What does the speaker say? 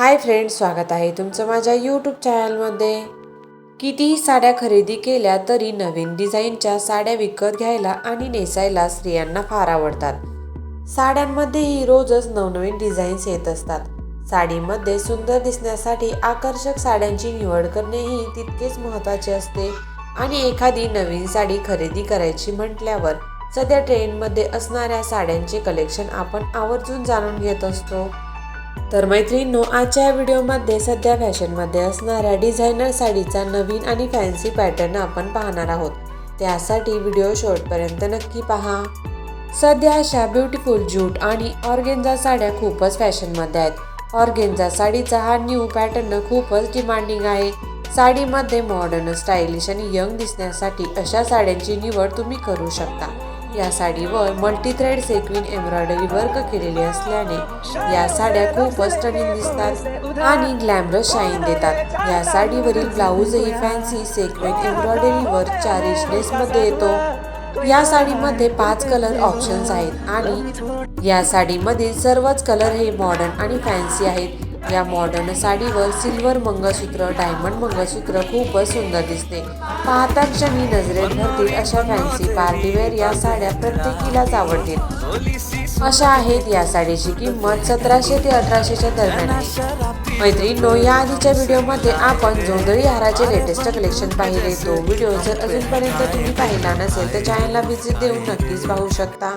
Hi friends स्वागत आहे तुमचं माझ्या यूट्यूब चॅनलमध्ये कितीही साड्या खरेदी केल्या तरी नवीन डिझाईनच्या साड्या विकत घ्यायला आणि नेसायला स्त्रियांना फार आवडतात. साड्यांमध्येही रोजच नवनवीन डिझाईन्स येत असतात. साडीमध्ये सुंदर दिसण्यासाठी आकर्षक साड्यांची निवड करणेही तितकेच महत्त्वाचे असते. आणि एखादी नवीन साडी खरेदी करायची म्हटल्यावर सध्या ट्रेंडमध्ये असणाऱ्या साड्यांचे कलेक्शन आपण आवर्जून जाणून घेत असतो. तर मैत्रिणींनो आजच्या या व्हिडिओमध्ये सध्या फॅशनमध्ये असणाऱ्या डिझायनर साडीचा नवीन आणि फॅन्सी पॅटर्न आपण पाहणार आहोत. त्यासाठी व्हिडिओ शॉर्टपर्यंत नक्की पहा. सध्या अशा ब्युटिफुल जूट आणि ऑर्गेन्झा साड्या खूपच फॅशनमध्ये आहेत. ऑर्गेन्झा साडीचा हा न्यू पॅटर्न खूपच डिमांडिंग आहे. साडीमध्ये मॉडर्न स्टायलिश आणि यंग दिसण्यासाठी अशा साड्यांची निवड तुम्ही करू शकता. या साडीवर multi thread sequin embroidery work केलेले असल्याने या साड्या खूपच स्टनिंग दिसतात आणि ग्लॅमरस शाईन देतात. या साडीवरील ब्लाऊजही फॅन्सी सेक्विन एम्ब्रॉयडरी वर्कच्या रिचनेसमध्ये येतो. या साडीमध्ये पाच कलर ऑप्शन्स आहेत आणि या साडीमधील सर्वच कलर हे मॉडर्न आणि फॅन्सी आहेत. या मॉडर्न साडीवर सिल्वर मंगळसूत्र डायमंड मंगळसूत्र खूपच सुंदर दिसते. पाहता क्षणी नजरेत भरतील अशा फॅन्सी पार्टीवेअर या साड्या प्रत्येकीलाच आवडतील. अशा आहेत या साडीची किंमत सतराशे ते अठराशेच्या दरम्यान आहे. मैत्रिणींनो या आधीच्या व्हिडिओमध्ये आपण जोंधळी हाराचे लेटेस्ट कलेक्शन पाहिले. तो व्हिडिओ जर अजूनपर्यंत तुम्ही पाहिला नसेल तर चॅनलला व्हिजिट देऊन नक्कीच पाहू शकता.